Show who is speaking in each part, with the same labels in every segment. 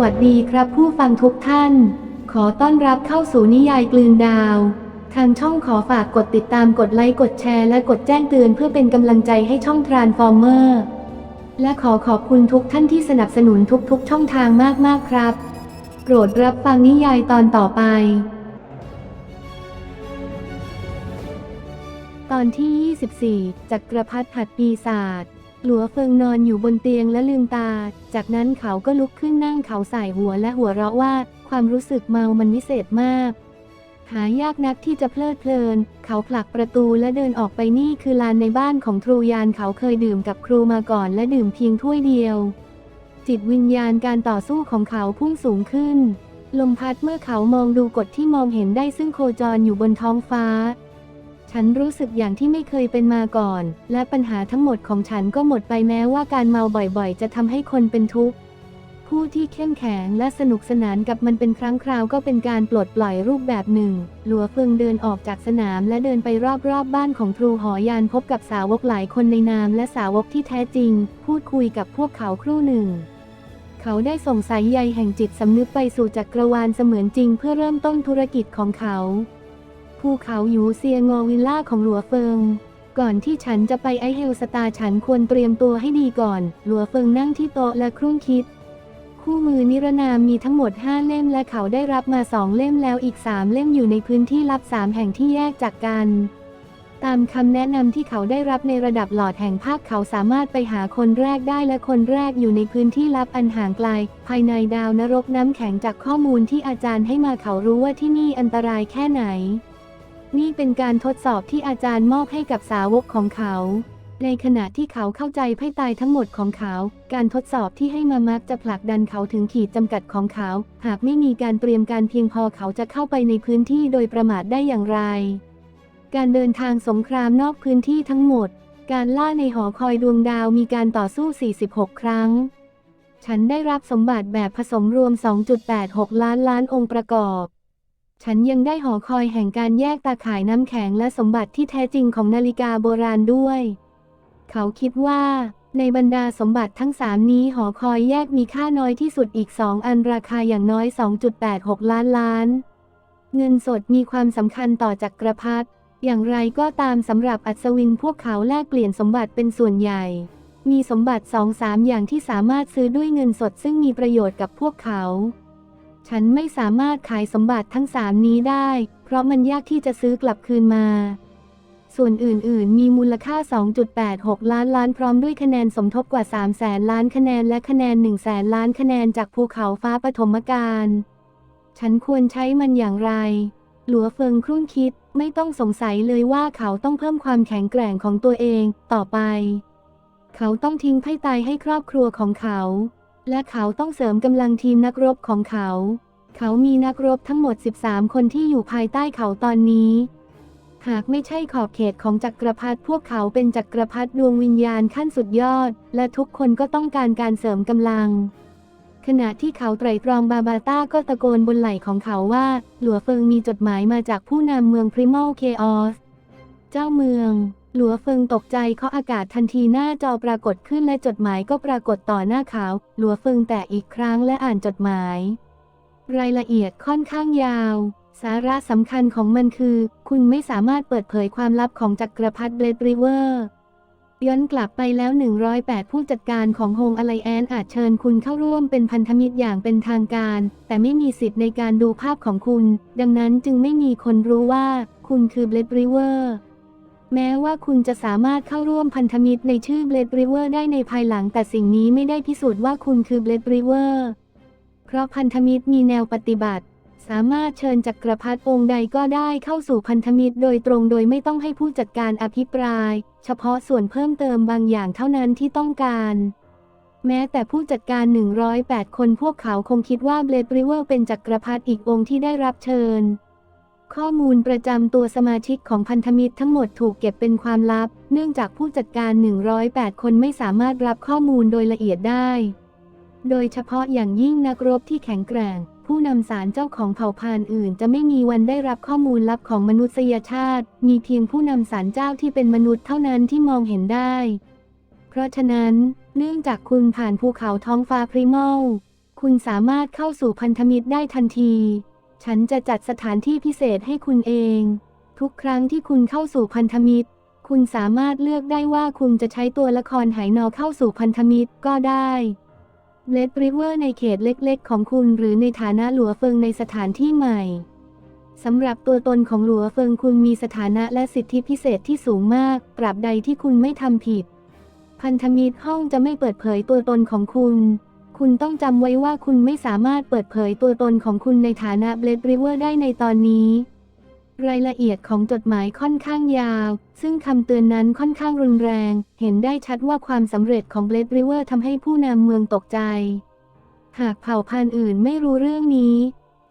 Speaker 1: วัสดีครับผู้ฟังทุกท่าน ขอต้อนรับเข้าสู่นิยายกลืนดาว ทางช่องขอฝากกดติดตามกดไลค์กดแชร์และกดแจ้งเตือนเพื่อเป็นกำลังใจให้ช่องทรานฟอร์เมอร์และขอขอบคุณทุกท่านที่สนับสนุนทุกๆ ช่องทางมากๆครับ โปรดรับฟังนิยายตอนต่อไป ตอนที่ 24 จักรพรรดิหัดปีศาจ หลัวเฟิงนอนอยู่บนเตียงและลืมตา จากนั้นเขาก็ลุกขึ้นนั่งเขาใส่หัวและหัวเราะว่า ความรู้สึกเมามันวิเศษมาก หายากนักที่จะเพลิดเพลิน เขาผลักประตูและเดินออกไปนี่คือลานในบ้านของครูยานเขาเคยดื่มกับครูมาก่อนและดื่มเพียงถ้วยเดียว จิตวิญญาณการต่อสู้ของเขาพุ่งสูงขึ้น ลมพัดเมื่อเขามองดูกฎที่มองเห็นได้ซึ่งโคจรอยู่บนท้องฟ้า ฉันรู้สึกอย่างที่ไม่เคยเป็นมาก่อน และปัญหาทั้งหมดของฉันก็หมดไปแม้ว่าการเมาบ่อยๆ จะทำให้คนเป็นทุกข์ ผู้ที่เข้มแข็งและสนุกสนานกับมันเป็นครั้งคราวก็เป็นการปลดปล่อยรูปแบบหนึ่ง หลัวเฟิงเดินออกจากสนามและเดินไปรอบๆบบ้านของครูหอยานพบกับสาวกหลายคนในนามและสาวกที่แท้จริง พูดคุยกับพวกเขาครู่หนึ่งเขาได้ส่งสายใยแห่งจิตสำนึกไปสู่จักรวาลเสมือนจริงเพื่อเริ่มต้นธุรกิจของเขา ภูเขายูเซียงอวิลล่าของหลัวเฟิง ก่อนที่ฉันจะไปไอเฮลสตาฉันควรเตรียมตัวให้ดีก่อน หลัวเฟิงนั่งที่โต๊ะและครุ่นคิด คู่มือนิรนามมีทั้งหมด 5 เล่มและเขาได้รับมาสองเล่มแล้วอีก 3 เล่มอยู่ในพื้นที่ลับ 3 แห่งที่แยกจากกันตามคำแนะนำที่เขาได้รับในระดับหลอดแห่งภาคเขาสามารถไปหาคนแรกได้และคนแรกอยู่ในพื้นที่ลับอันห่างไกล ภายในดาวนรกน้ำแข็งจากข้อมูลที่อาจารย์ให้มาเขารู้ว่าที่นี่อันตรายแค่ไหน นี่เป็นการทดสอบที่อาจารย์มอบให้กับสาวกของเขา ในขณะที่เขาเข้าใจไพ่ตายทั้งหมดของเขา การทดสอบที่ให้มามักจะผลักดันเขาถึงขีดจำกัดของเขา หากไม่มีการเตรียมการเพียงพอเขาจะเข้าไปในพื้นที่โดยประมาทได้อย่างไร การเดินทางสงครามนอกพื้นที่ทั้งหมด การล่าในหอคอยดวงดาวมีการต่อสู้ 46 ครั้ง ฉันได้รับสมบัติแบบผสมรวม 2.86 ล้านล้านองค์ประกอบ ฉันยังได้หอคอยแห่งการแยกตาข่ายน้ำแข็งและสมบัติที่แท้จริงของนาฬิกาโบราณด้วย เขาคิดว่า ในบรรดาสมบัติทั้งสามนี้หอคอยแยกมีค่าน้อยที่สุดอีกสองอันราคาอย่างน้อย 2.86 ล้านล้าน เงินสดมีความสำคัญต่อจักรพรรดิอย่างไรก็ตามสำหรับอัศวินพวกเขาแลกเปลี่ยนสมบัติเป็นส่วนใหญ่ มีสมบัติสองสามอย่างที่สามารถซื้อด้วยเงินสดซึ่งมีประโยชน์กับพวกเขา ฉันไม่สามารถขายสมบัติทั้งสามนี้ได้ เพราะมันยากที่จะซื้อกลับคืนมา ส่วนอื่นๆ มีมูลค่า 2.86 ล้านล้านพร้อมด้วยคะแนนสมทบกว่า3แสนล้านคะแนนและคะแนน1แสนล้านคะแนนจากภูเขาฟ้าปฐมกาลฉันควรใช้มันอย่างไร หลัวเฟิงครุ่นคิดไม่ต้องสงสัยเลยว่าเขาต้องเพิ่มความแข็งแกร่งของตัวเอง ต่อไป เขาต้องทิ้งไพ่ตายให้ครอบครัวของเขา และเขาต้องเสริมกำลังทีมนักรบของเขา เขามีนักรบทั้งหมด 13 คนที่อยู่ภายใต้เขาตอนนี้ หากไม่ใช่ขอบเขตของจักรพรรดิพวกเขาเป็นจักรพรรดิดวงวิญญาณขั้นสุดยอด และทุกคนก็ต้องการการเสริมกำลัง ขณะที่เขาไตรตรองบาบาต้าก็ตะโกนบนไหล่ของเขาว่า หลัวเฟิงมีจดหมายมาจากผู้นำเมืองพริมอลเคออส เจ้าเมือง หลัวเฟิงตกใจเคาะอากาศทันทีหน้าจอปรากฏขึ้นและจดหมายก็ปรากฏต่อหน้าเขา หลัวเฟิงแตะอีกครั้งและอ่านจดหมาย รายละเอียดค่อนข้างยาว สาระสำคัญของมันคือ คุณไม่สามารถเปิดเผยความลับของจักรพรรดิเบลดริเวอร์ย้อนกลับไปแล้ว 108 ผู้จัดการของโฮงอ l ไลแอนอาจเชิญคุณเข้าร่วมเป็นพันธมิตรอย่างเป็นทางการ แต่ไม่มีสิทธิ์ในการดูภาพของคุณ ดังนั้นจึงไม่มีคนรู้ว่า คุณคือเบลดริเวอร์ แม้ว่าคุณจะสามารถเข้าร่วมพันธมิตรในชื่อเบลดริเวอร์ได้ในภายหลังแต่สิ่งนี้ไม่ได้พิสูจน์ว่าคุณคือเบลดริเวอร์เพราะพันธมิตรมีแนวปฏิบัติ สามารถเชิญจักรพรรดิองค์ใดก็ได้เข้าสู่พันธมิตรโดยตรงโดยไม่ต้องให้ผู้จัดการอภิปราย เฉพาะส่วนเพิ่มเติมบางอย่างเท่านั้นที่ต้องการแม้แต่ผู้จัดการ 108 คนพวกเขาคงคิดว่าเบลดริเวอร์เป็นจักรพรรดิอีกองค์ที่ได้รับเชิญ ข้อมูลประจำตัวสมาชิกของพันธมิตรทั้งหมดถูกเก็บเป็นความลับ เนื่องจากผู้จัดการ 108 คนไม่สามารถรับข้อมูลโดยละเอียดได้ โดยเฉพาะอย่างยิ่งนักรบที่แข็งแกร่ง ผู้นำสารเจ้าของเผ่าพันธุ์อื่น จะไม่มีวันได้รับข้อมูลลับของมนุษยชาติ มีเพียงผู้นำสารเจ้าที่เป็นมนุษย์เท่านั้นที่มองเห็นได้ เพราะฉะนั้น เนื่องจากคุณผ่านภูเขาท้องฟ้าพริมอลคุณสามารถเข้าสู่พันธมิตรได้ทันที ฉันจะจัดสถานที่พิเศษให้คุณเอง ทุกครั้งที่คุณเข้าสู่พันธมิตร คุณสามารถเลือกได้ว่าคุณจะใช้ตัวละครไหนอเข้าสู่พันธมิตรก็ได้เลดริเวอร์ในเขตเล็กๆ ของคุณหรือในฐานะหลัวเฟิงในสถานที่ใหม่สำหรับตัวตนของหลัวเฟิงคุณมีสถานะและสิทธิพิเศษที่สูงมากตราบใดที่คุณไม่ทำผิด พันธมิตรห้องจะไม่เปิดเผยตัวตนของคุณ คุณต้องจำไว้ว่าคุณไม่สามารถเปิดเผยตัวตนของคุณในฐานะเบลดริเวอร์ได้ในตอนนี้ รายละเอียดของจดหมายค่อนข้างยาว ซึ่งคำเตือนนั้นค่อนข้างรุนแรง เห็นได้ชัดว่าความสำเร็จของเบลดริเวอร์ทำให้ผู้นำเมืองตกใจ หากเผ่าพันธุ์อื่นไม่รู้เรื่องนี้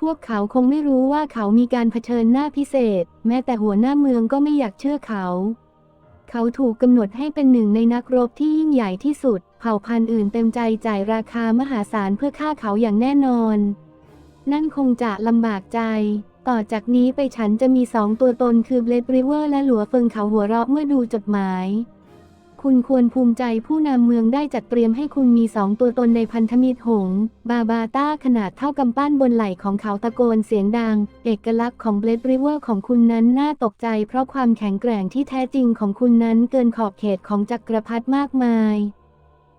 Speaker 1: พวกเขาคงไม่รู้ว่าเขามีการเผชิญหน้าพิเศษ แม้แต่หัวหน้าเมืองก็ไม่อยากเชื่อเขา เขาถูกกำหนดให้เป็นหนึ่งในนักรบที่ยิ่งใหญ่ที่สุด เผ่าพันธุ์อื่นเต็มใจจ่ายราคามหาศาลเพื่อฆ่าเขาอย่างแน่นอน นั่นคงจะลำบากใจ ต่อจากนี้ไปฉันจะมีสองตัวตนคือเบลดริเวอร์และหลัวเฟิงเขาหัวเราะเมื่อดูจดหมาย คุณควรภูมิใจผู้นำเมืองได้จัดเตรียมให้คุณมีสองตัวตนในพันธมิตรหง บาบาต้าขนาดเท่ากำปั้นบนไหล่ของเขาตะโกนเสียงดัง เอกลักษณ์ของเบลดริเวอร์ของคุณนั้นน่าตกใจ เพราะความแข็งแกร่งที่แท้จริงของคุณนั้นเกินขอบเขตของจักรพรรดิมากมาย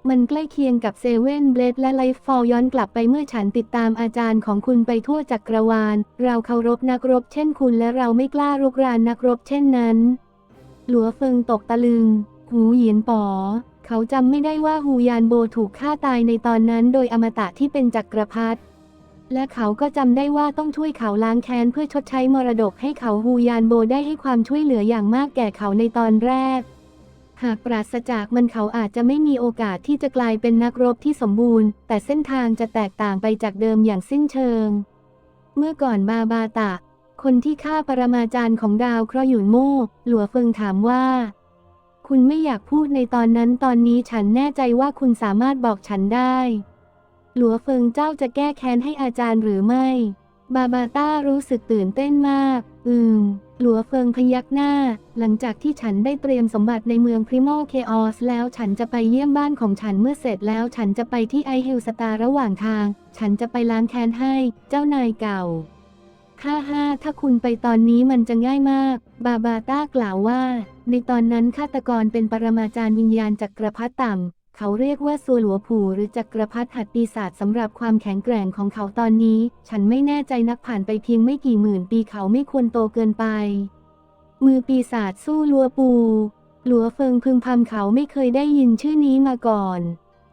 Speaker 1: มันใกล้เคียงกับเซเว่นเบลดและไลฟ์ฟอลย้อนกลับไปเมื่อฉันติดตามอาจารย์ของคุณไปทั่วจักรวาล เราเคารพนักรบเช่นคุณและเราไม่กล้ารุกรานนักรบเช่นนั้น หลัวเฟิงตกตะลึง หูเหยียนป๋อ เขาจำไม่ได้ว่าฮูยานโบถูกฆ่าตายในตอนนั้นโดยอมตะที่เป็นจักรพรรดิและเขาก็จำได้ว่าต้องช่วยเขาล้างแค้นเพื่อชดใช้มรดกให้เขาฮูยานโบได้ให้ความช่วยเหลืออย่างมากแก่เขาในตอนแรก หากปราศจากมันเขาอาจจะไม่มีโอกาสที่จะกลายเป็นนักรบที่สมบูรณ์ แต่เส้นทางจะแตกต่างไปจากเดิมอย่างสิ้นเชิง เมื่อก่อนบาบาตะ คนที่ฆ่าปรมาจารย์ของดาวเคราะห์หยุนโม่หลัวเฟิงถามว่า คุณไม่อยากพูดในตอนนั้นตอนนี้ฉันแน่ใจว่าคุณสามารถบอกฉันได้ หลัวเฟิงเจ้าจะแก้แค้นให้อาจารย์หรือไม่ บาบาต้ารู้สึกตื่นเต้นมาก อืม หลัวเฟิงพยักหน้า หลังจากที่ฉันได้เตรียมสมบัติในเมืองพริมอลเคออสแล้วฉันจะไปเยี่ยมบ้านของฉันเมื่อเสร็จแล้วฉันจะไปที่ไอเฮลสตาร์ระหว่างทาง ฉันจะไปล้างแค้นให้ เจ้านายเก่าค่าห้าถ้าคุณไปตอนนี้มันจะง่ายมาก บาบาต้ากล่าวว่า ในตอนนั้นฆาตกรเป็นปรมาจารย์วิญญาณจักรพรรดิต่ำ เขาเรียกว่าซัวหลัวผู่หรือจักรพรรดิหัดปีศาจสำหรับความแข็งแกร่งของเขาตอนนี้ ฉันไม่แน่ใจนักผ่านไปเพียงไม่กี่หมื่นปีเขาไม่ควรโตเกินไป มือปีศาจสู้ลัวปู หลัวเฟิงพึงพำเขาไม่เคยได้ยินชื่อนี้มาก่อน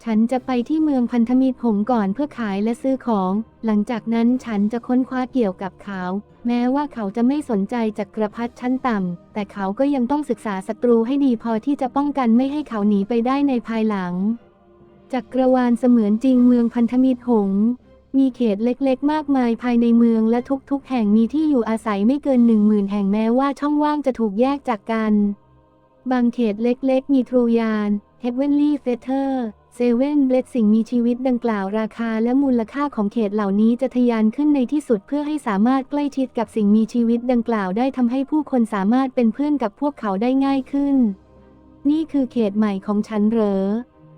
Speaker 1: ฉันจะไปที่เมืองพันธมิตรหงก่อนเพื่อขายและซื้อของ หลังจากนั้นฉันจะค้นคว้าเกี่ยวกับเขา แม้ว่าเขาจะไม่สนใจจักรพรรดิชั้นต่ำ แต่เขาก็ยังต้องศึกษาศัตรูให้ดีพอที่จะป้องกันไม่ให้เขาหนีไปได้ในภายหลัง จักรวาลเสมือนจริงเมืองพันธมิตรหง มีเขตเล็กๆ มากมายภายในเมืองและทุกๆ แห่งมีที่อยู่อาศัยไม่เกินหนึ่งหมื่นแห่งแม้ว่าช่องว่างจะถูกแยกจากกัน บางเขตเล็กๆ มีทรูยานเฮเวนลี่เฟเธอร์ เซเว่นเบลดสิ่งมีชีวิตดังกล่าวราคาและมูลค่าของเขตเหล่านี้จะทะยานขึ้นในที่สุดเพื่อให้สามารถใกล้ชิดกับสิ่งมีชีวิตดังกล่าวได้ทำให้ผู้คนสามารถเป็นเพื่อนกับพวกเขาได้ง่ายขึ้น นี่คือเขตใหม่ของฉันเหรอ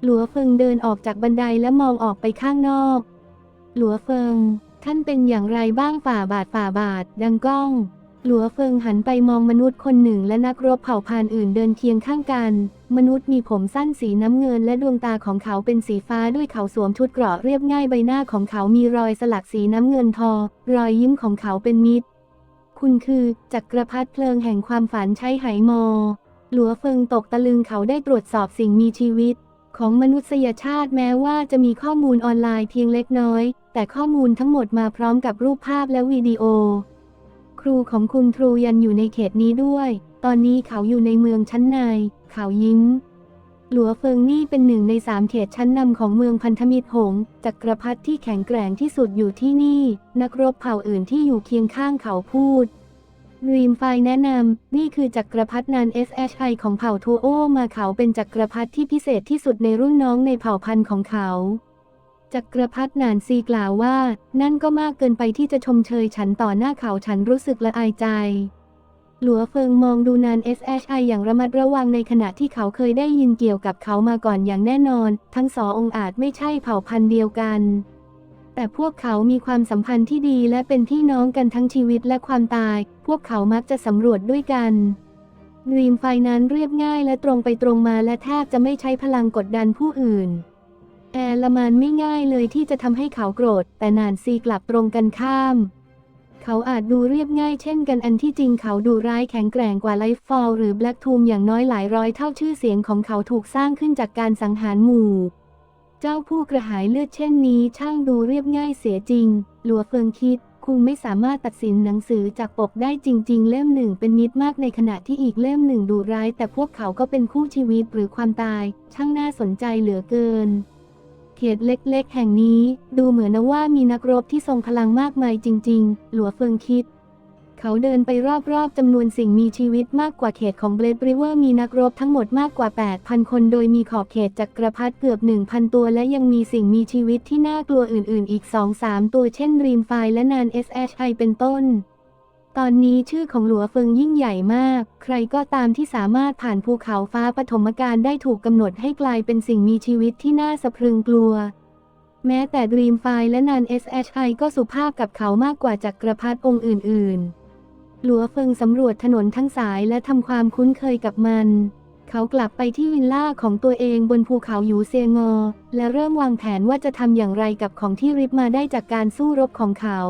Speaker 1: หลัวเฟิงเดินออกจากบันไดและมองออกไปข้างนอก หลัวเฟิง ท่านเป็นอย่างไรบ้างฝ่าบาทฝ่าบาท ดังก้องหลัวเฟิงหันไปมองมนุษย์คนหนึ่งและนักรบเผ่าพันธุ์อื่นเดินเคียงข้างกัน มนุษย์มีผมสั้นสีน้ำเงินและดวงตาของเขาเป็นสีฟ้าด้วยเขาสวมชุดเกราะเรียบง่ายใบหน้าของเขามีรอยสลักสีน้ำเงินทอ รอยยิ้มของเขาเป็นมิตร คุณคือจักรพรรดิเพลิงแห่งความฝันใช้ไหมอ หลัวเฟิงตกตะลึงเขาได้ตรวจสอบสิ่งมีชีวิต ของมนุษยชาติแม้ว่าจะมีข้อมูลออนไลน์เพียงเล็กน้อย แต่ข้อมูลทั้งหมดมาพร้อมกับรูปภาพและวิดีโอ ครูของคุณทรูยันอยู่ในเขตนี้ด้วย ตอนนี้เขาอยู่ในเมืองชั้นใน เขายิ้ม หลัวเฟิงนี่เป็นหนึ่งในสามเขตชั้นนำของเมืองพันธมิตรหงจักรพรรดิที่แข็งแกร่งที่สุดอยู่ที่นี่ นักรบเผ่าอื่นที่อยู่เคียงข้างเขาพูดรีมไฟแนะนำ นี่คือจักรพรรดินาน SHI ของเผ่าทูโอมาเขาเป็นจักรพรรดิที่พิเศษที่สุดในรุ่นน้องในเผ่าพันธุ์ของเขาจักรพรรดินานซีกล่าวว่า นั่นก็มากเกินไปที่จะชมเชยฉันต่อหน้าเขาฉันรู้สึกละอายใจ หลัวเฟิงมองดูนาน SHI อย่างระมัดระวังในขณะที่เขาเคยได้ยินเกี่ยวกับเขามาก่อนอย่างแน่นอน ทั้งสององอาจไม่ใช่เผ่าพันธุ์เดียวกัน แต่พวกเขามีความสัมพันธ์ที่ดีและเป็นพี่น้องกันทั้งชีวิตและความตาย พวกเขามักจะสำรวจด้วยกันดรีมไฟนั้นเรียบง่ายและตรงไปตรงมาและแทบจะไม่ใช้พลังกดดันผู้อื่น แอละมันไม่ง่ายเลยที่จะทำให้เขาโกรธ แต่นานซีกลับตรงกันข้าม เขาอาจดูเรียบง่ายเช่นกันอันที่จริงเขาดูร้ายแข็งแกร่งกว่าไลฟ์ฟอลหรือแบล็กทูมอย่างน้อยหลายร้อยเท่าชื่อเสียงของเขาถูกสร้างขึ้นจากการสังหารหมู่ เจ้าผู้กระหายเลือดเช่นนี้ช่างดูเรียบง่ายเสียจริง หลัวเฟิงคิดคุณไม่สามารถตัดสินหนังสือจากปกได้จริง ๆ เล่มหนึ่งเป็นมิตรมากในขณะที่อีกเล่มหนึ่งดูร้าย แต่พวกเขาก็เป็นคู่ชีวิตหรือความตาย ช่างน่าสนใจเหลือเกิน เขตเล็กๆ แห่งนี้ ดูเหมือนว่ามีนักรบที่ทรงพลังมากมายจริง ๆ หลัวเฟิงคิด เขาเดินไปรอบๆจำนวนสิ่งมีชีวิตมากกว่าเขตของเบลดริเวอร์มีนักรบทั้งหมดมากกว่า 8,000 คนโดยมีขอบเขตจักรพรรดิเกือบ 1,000 ตัว และยังมีสิ่งมีชีวิตที่น่ากลัวอื่นๆ อีก 2-3 ตัวเช่นรีมไฟและนาน SHI เป็นต้น ตอนนี้ชื่อของหลัวเฟิงยิ่งใหญ่มาก ใครก็ตามที่สามารถผ่านภูเขาฟ้าปฐมกาลได้ถูกกำหนดให้กลายเป็นสิ่งมีชีวิตที่น่าสะพรึงกลัว แม้แต่ดรีมไฟและนาน SHI ก็สุภาพกับเขามากกว่าจักรพรรดิองค์อื่น ๆ หลัวเฟิงสำรวจถนนทั้งสายและทำความคุ้นเคยกับมัน เขากลับไปที่วิลล่าของตัวเองบนภูเขาหยูเซงอ และเริ่มวางแผนว่าจะทำอย่างไรกับของที่ริบมาได้จากการสู้รบของเขา